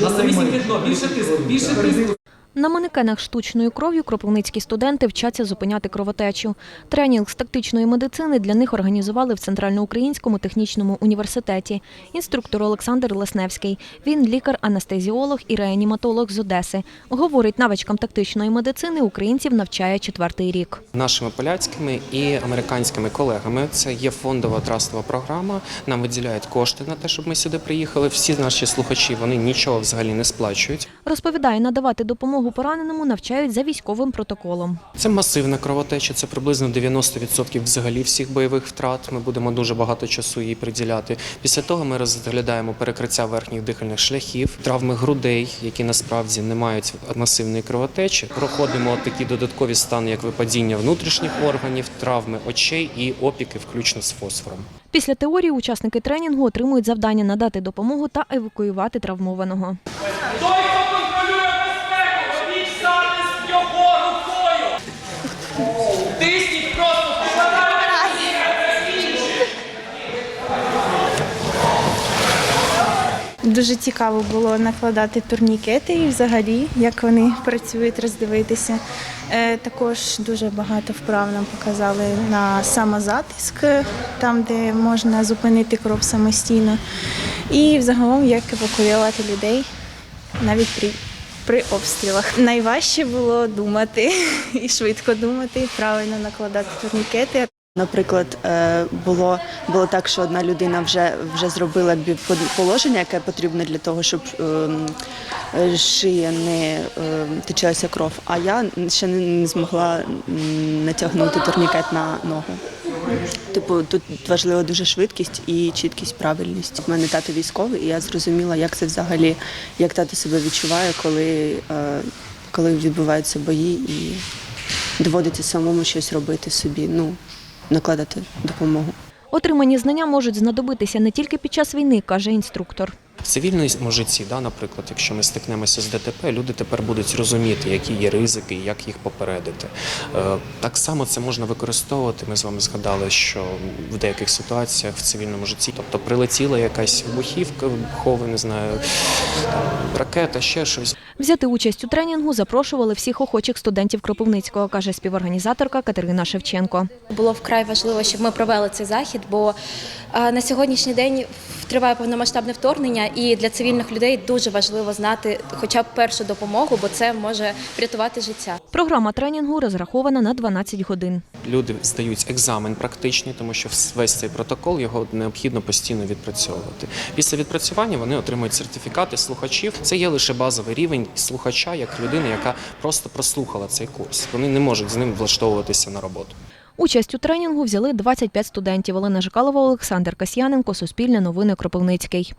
На самісіньке дно, більше тиску, більше тиску. На манекенах штучною кров'ю кропивницькі студенти вчаться зупиняти кровотечу. Тренінг з тактичної медицини для них організували в Центральноукраїнському технічному університеті. Інструктор Олександр Лесневський. Він лікар-анестезіолог і реаніматолог з Одеси. Говорить, навичкам тактичної медицини українців навчає четвертий рік. Нашими поляцькими і американськими колегами це є фондова трастова програма. Нам виділяють кошти на те, щоб ми сюди приїхали. Всі наші слухачі вони нічого взагалі не сплачують. Розповідає, надавати допомогу пораненому навчають за військовим протоколом. Це масивна кровотеча, це приблизно 90% взагалі всіх бойових втрат. Ми будемо дуже багато часу їй приділяти. Після того ми розглядаємо перекриття верхніх дихальних шляхів, травми грудей, які насправді не мають масивної кровотечі. Проходимо такі додаткові стани, як випадіння внутрішніх органів, травми очей і опіки, включно з фосфором. Після теорії учасники тренінгу отримують завдання надати допомогу та евакуювати травмованого. Дуже цікаво було накладати турнікети і взагалі, як вони працюють, роздивитися. Е, Також дуже багато вправ нам показали на самозатиск, там, де можна зупинити кров самостійно. І взагалом, як евакуювати людей навіть при, при обстрілах. Найважче було думати і швидко думати, правильно накладати турнікети. Наприклад, е, було, було так, що одна людина вже, вже зробила положення, яке потрібно для того, щоб ем, е, шия не е, течелася кров, а я ще не змогла натягнути турнікет на ногу. Типу, тут важлива дуже швидкість і чіткість, правильність. У мене тато військовий, і я зрозуміла, як це взагалі, як тато себе відчуває, коли, е, коли відбуваються бої і доводиться самому щось робити собі. Ну, накладати допомогу. Отримані знання можуть знадобитися не тільки під час війни, каже інструктор. В цивільному житті, да, наприклад, якщо ми стикнемося з ДТП, люди тепер будуть розуміти, які є ризики і як їх попередити. Е, Так само це можна використовувати. Ми з вами згадали, що в деяких ситуаціях в цивільному житті, тобто прилетіла якась вибухівка, вибухова, не знаю, ракета, ще щось. Взяти участь у тренінгу запрошували всіх охочих студентів Кропивницького, каже співорганізаторка Катерина Шевченко. Було вкрай важливо, щоб ми провели цей захід, бо е, на сьогоднішній день триває повномасштабне вторгнення, і для цивільних людей дуже важливо знати хоча б першу допомогу, бо це може врятувати життя. Програма тренінгу розрахована на 12 годин. Люди здають екзамен практичний, тому що весь цей протокол його необхідно постійно відпрацьовувати. Після відпрацювання вони отримують сертифікати слухачів. Це є лише базовий рівень слухача, як людини, яка просто прослухала цей курс. Вони не можуть з ним влаштовуватися на роботу. Участь у тренінгу взяли 25 студентів. Олена Жикалова, Олександр Касьяненко, Суспільне новини Кропивницький.